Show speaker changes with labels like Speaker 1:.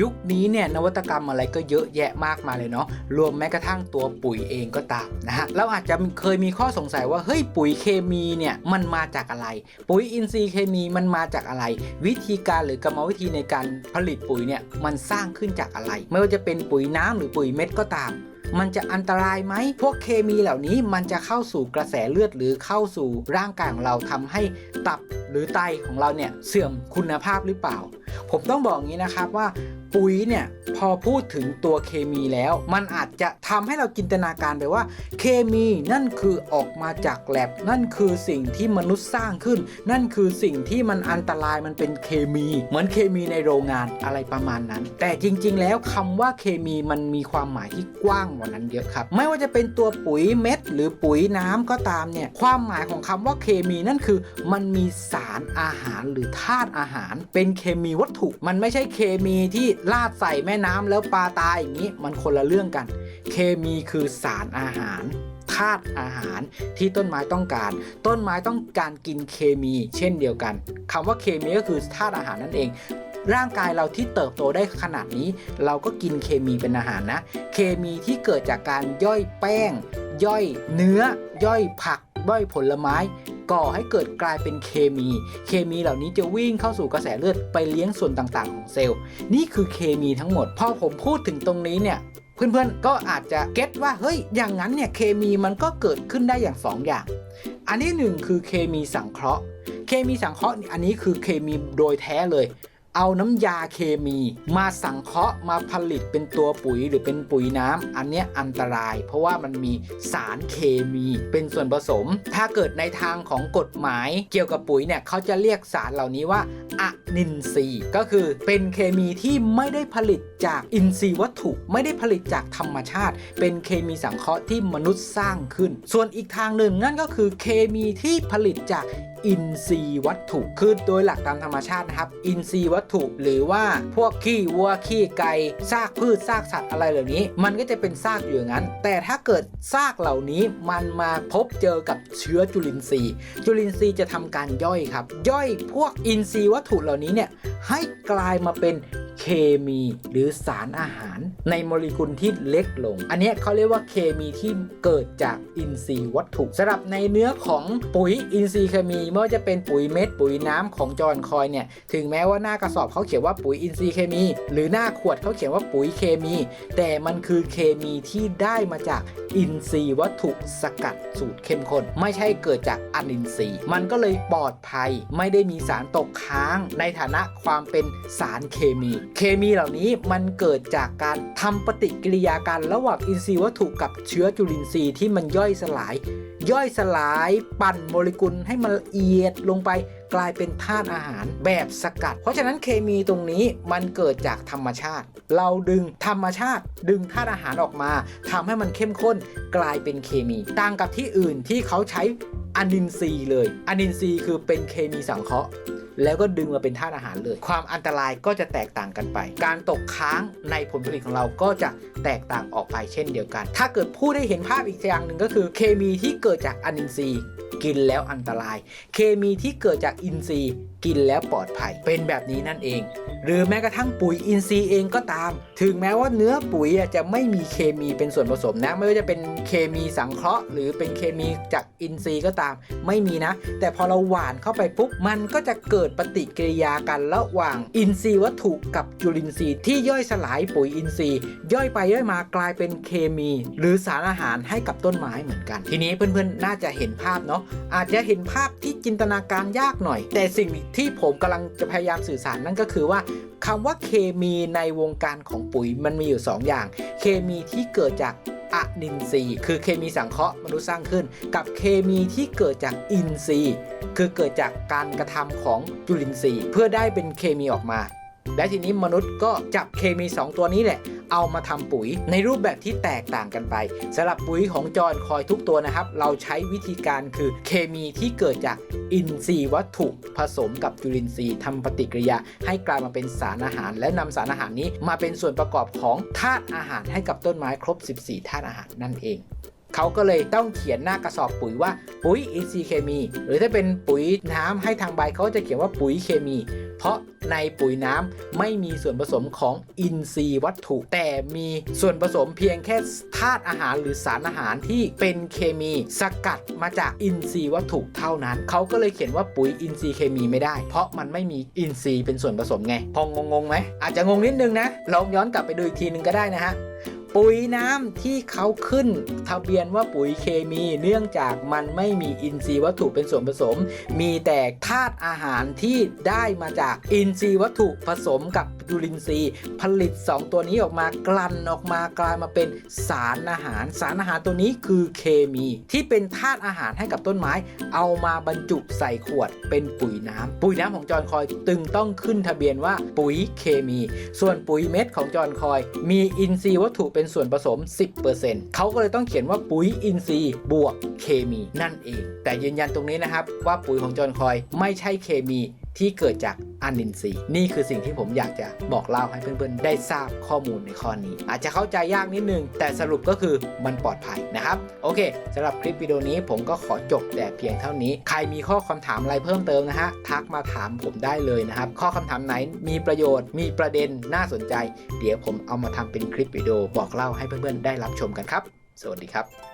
Speaker 1: ยุคนี้เนี่ยนวัตกรรมอะไรก็เยอะแยะมากมายเลยเนาะรวมแม้กระทั่งตัวปุ๋ยเองก็ตามนะฮะเราอาจจะเคยมีข้อสงสัยว่าเฮ้ยปุ๋ยเคมีเนี่ยมันมาจากอะไร ปุ๋ยอินทรีย์เคมีมันมาจากอะไร วิธีการหรือกรรมวิธีในการผลิตปุ๋ยเนี่ยมันสร้างขึ้นจากอะไร ไม่ว่าจะเป็นปุ๋ยน้ำหรือปุ๋ยเม็ดก็ตามมันจะอันตรายไหม พวกเคมีเหล่านี้มันจะเข้าสู่กระแสเลือดหรือเข้าสู่ร่างกายของเราทำให้ตับหรือไตของเราเนี่ยเสื่อมคุณภาพหรือเปล่า ผมต้องบอกอย่างนี้นะครับว่า ปุ๋ยเนี่ยพอพูดถึงตัวเคมีแล้ว มันอาจจะทำให้เราจินตนาการไปว่า เคมีนั่นคือออกมาจากแลบนั่นคือสิ่งที่มนุษย์สร้างขึ้น นั่นคือสิ่งที่มันอันตรายมันเป็นเคมี เหมือนเคมีในโรงงานอะไรประมาณนั้น แต่จริงๆ แล้วคำว่าเคมีมันมีความหมายที่กว้างกว่านั้นเยอะครับ ไม่ว่าจะเป็นตัวปุ๋ยเม็ด หรือปุ๋ยน้ำก็ตามเนี่ยความหมายของคำว่าเคมีนั่นคือ มันมีสารอาหารหรือธาตุอาหาร เป็นเคมีวัตถุ มันไม่ใช่เคมีที่ลาดใส่แม่น้ำแล้วปลาตายอย่างนี้มันคนละเรื่องกัน เคมีคือสารอาหารธาตุอาหารที่ต้นไม้ต้องการ ต้นไม้ต้องการกินเคมี เช่นเดียวกันคำว่าเคมีก็คือธาตุอาหารนั่นเองร่างกายเราที่เติบโตได้ขนาดนี้ เราก็กินเคมีเป็นอาหารนะ เคมีที่เกิดจากการย่อยแป้ง ย่อยเนื้อย่อยผัก ย่อยผลไม้ ก่อให้เกิดกลายเป็นเคมี เคมีเหล่านี้จะวิ่งเข้าสู่กระแสเลือดไปเลี้ยงส่วนต่างๆ ของเซลล์ นี่คือเคมีทั้งหมด พอผมพูดถึงตรงนี้เนี่ยเพื่อนๆ ก็อาจจะเก็ตว่าเฮ้ย อย่างนั้นเนี่ยเคมีมันก็เกิดขึ้นได้อย่าง 2ออย่าง อันที่หนึ่งคือเคมีสังเคราะห์ เคมีสังเคราะห์อันนี้คือเคมีโดยแท้เลย เอาน้ำยาเคมีมาสังเคราะห์มาผลิตเป็นตัวปุ๋ยหรือเป็นปุ๋ยน้ำอันนี้อันตราย เพราะว่ามันมีสารเคมีเป็นส่วนผสม ถ้าเกิดในทางของกฎหมายเกี่ยวกับปุ๋ยเนี่ยเขาจะเรียกสารเหล่านี้ว่าอะนินทรีย์ก็คือเป็นเคมีที่ไม่ได้ผลิตจากอินทรีย์วัตถุ ไม่ได้ผลิตจากธรรมชาติ เป็นเคมีสังเคราะห์ที่มนุษย์สร้างขึ้น ส่วนอีกทางหนึ่งนั่นก็คือเคมีที่ผลิตจาก อินทรีย์วัตถุคือโดยหลักตามธรรมชาตินะครับ อินทรีย์วัตถุหรือว่าพวกขี้วัวขี้ไก่ซากพืชซากสัตว์อะไรเหล่านี้ มันก็จะเป็นซากอยู่อย่างนั้น แต่ถ้าเกิดซากเหล่านี้มันมาพบเจอกับเชื้อจุลินทรีย์ จุลินทรีย์จะทำการย่อยครับ ย่อยพวกอินทรีย์วัตถุเหล่านี้เนี่ยให้กลายมาเป็น เคมีหรือสารอาหาร ในโมเลกุลที่เล็กลง อันนี้เขาเรียกว่าเคมีที่เกิดจากอินทรีย์วัตถุสำหรับในเนื้อของปุ๋ยอินทรีย์เคมีไม่ว่าจะเป็นปุ๋ยเม็ดปุ๋ยน้ำของจอห์นคอยเนี่ยถึงแม้ว่าหน้ากระสอบเขาเขียนว่าปุ๋ยอินทรีย์เคมี หรือหน้าขวดเขาเขียนว่าปุ๋ยเคมี แต่มันคือเคมีที่ได้มาจากอินทรีย์วัตถุสกัดสูตรเข้มข้นไม่ใช่เกิดจากอนินทรีย์ มันก็เลยปลอดภัยไม่ได้มีสารตกค้างในฐานะความเป็นสารเคมีเคมีเหล่านี้มันเกิดจากการทำปฏิกิริยากันระหว่างอินทรีย์วัตถุกับเชื้อจุลินทรีย์ที่มันย่อยสลาย ย่อยสลายปั่นโมเลกุลให้มันละเอียดลงไปกลายเป็นธาตุอาหารแบบสกัด เพราะฉะนั้นเคมีตรงนี้มันเกิดจากธรรมชาติ เราดึงธรรมชาติ ดึงธาตุอาหารออกมาทำให้มันเข้มข้นกลายเป็นเคมี ต่างกับที่อื่นที่เขาใช้อนินทรีย์เลย อนินทรีย์คือเป็นเคมีสังเคราะห์ แล้วก็ดึงมาเป็นธาตุอาหารเลย ความอันตรายก็จะแตกต่างกันไป การตกค้างในผลผลิตของเราก็จะแตกต่างออกไปเช่นเดียวกัน ถ้าเกิดพูดได้เห็นภาพอีกอย่างหนึ่งก็คือ เคมีที่เกิดจากอนินทรีย์กินแล้วอันตราย เคมีที่เกิดจากอินทรีย์กินแล้วปลอดภัย เป็นแบบนี้นั่นเอง หรือแม้กระทั่งปุ๋ยอินทรีย์เองก็ตาม ถึงแม้ว่าเนื้อปุ๋ยจะไม่มีเคมีเป็นส่วนผสมนะ ไม่ว่าจะเป็นเคมีสังเคราะห์ หรือเป็นเคมีจากอินทรีย์ก็ตาม ไม่มีนะ แต่พอเราหว่านเข้าไปปุ๊บ มันก็จะเกิดปฏิกิริยากันระหว่าง อินทรีย์วัตถุกับจุลินทรีย์ที่ย่อยสลายปุ๋ยอินทรีย์ ย่อยไปย่อยมากลายเป็นเคมี หรือสารอาหารให้กับต้นไม้เหมือนกัน ทีนี้เพื่อนๆน่าจะเห็นภาพเนาะอาจจะเห็นภาพที่จินตนาการยากหน่อย แต่สิ่งที่ผมกำลังจะพยายามสื่อสารนั่นก็คือว่าคำว่าเคมีในวงการของปุ๋ยมันมีอยู่ 2 อย่าง เคมีที่เกิดจากอะนินทรีย์คือเคมีสังเคราะห์มนุษย์สร้างขึ้น กับเคมีที่เกิดจากอินทรีย์ คือเกิดจากการกระทำของจุลินทรีย์ เพื่อได้เป็นเคมีออกมา และทีนี้มนุษย์ก็จับเคมี 2 ตัวนี้แหละ เอามาทำปุ๋ยในรูปแบบที่แตกต่างกันไปสำหรับปุ๋ยของจอห์นคอยทุกตัวนะครับ เราใช้วิธีการคือเคมีที่เกิดจากอินทรีย์วัตถุผสมกับจุลินทรีย์ทำปฏิกิริยา ให้กลายมาเป็นสารอาหาร และนำสารอาหารนี้มาเป็นส่วนประกอบของธาตุอาหารให้กับต้นไม้ครบ 14ธาตุอาหารนั่นเอง เขาก็เลยต้องเขียนหน้ากระสอบปุ๋ยว่าปุ๋ยอินทรีย์เคมี หรือถ้าเป็นปุ๋ยน้ำให้ทางใบเขาจะเขียนว่าปุ๋ยเคมี เพราะในปุ๋ยน้ำไม่มีส่วนผสมของอินทรีย์วัตถุ แต่มีส่วนผสมเพียงแค่ธาตุอาหารหรือสารอาหารที่เป็นเคมีสกัดมาจากอินทรีย์วัตถุเท่านั้น เขาก็เลยเขียนว่าปุ๋ยอินทรีย์เคมีไม่ได้ เพราะมันไม่มีอินทรีย์เป็นส่วนผสมไง พองงงไหมอาจจะงงนิดนึงนะลองย้อนกลับไปดูอีกทีนึงก็ได้นะฮะ ปุ๋ยน้ำที่เขาขึ้นทะเบียนว่าปุ๋ยเคมีเนื่องจากมันไม่มีอินทรีย์วัตถุเป็นส่วนผสม มีแต่ธาตุอาหารที่ได้มาจากอินทรีย์วัตถุผสมกับจุลินทรีย์ ผลิต 2 ตัวนี้ออกมากลั่นออกมากลายมาเป็นสารอาหาร สารอาหารตัวนี้คือเคมี ที่เป็นธาตุอาหารให้กับต้นไม้ เอามาบรรจุใส่ขวดเป็นปุ๋ยน้ำปุ๋ยน้ำของจอนคอยตึงต้องขึ้นทะเบียนว่าปุ๋ยเคมี ส่วนปุ๋ยเม็ดของจอนคอย มีอินทรีย์วัตถุเป็น็นส่วนผสม 10%เขาก็เลยต้องเขียนว่าปุ๋ยอินทรีย์บวกเคมีนั่นเอง แต่ยืนยันตรงนี้นะครับว่าปุ๋ยของจอนคอยไม่ใช่เคมีที่เกิดจาก อนินทรีย์นี่คือสิ่งที่ผมอยากจะบอกเล่าให้เพื่อนๆ ได้ทราบข้อมูลในข้อนี้ อาจจะเข้าใจยากนิดนึง แต่สรุปก็คือมันปลอดภัยนะครับ โอเคสำหรับคลิปวิดีโอนี้ผมก็ขอจบแต่เพียงเท่านี้ ใครมีข้อคำถามอะไรเพิ่มเติมนะฮะทักมาถามผมได้เลยนะครับ ข้อคำถามไหนมีประโยชน์มีประเด็นน่าสนใจ เดี๋ยวผมเอามาทำเป็นคลิปวิดีโอบอกเล่าให้เพื่อนๆ ได้รับชมกันครับ สวัสดีครับ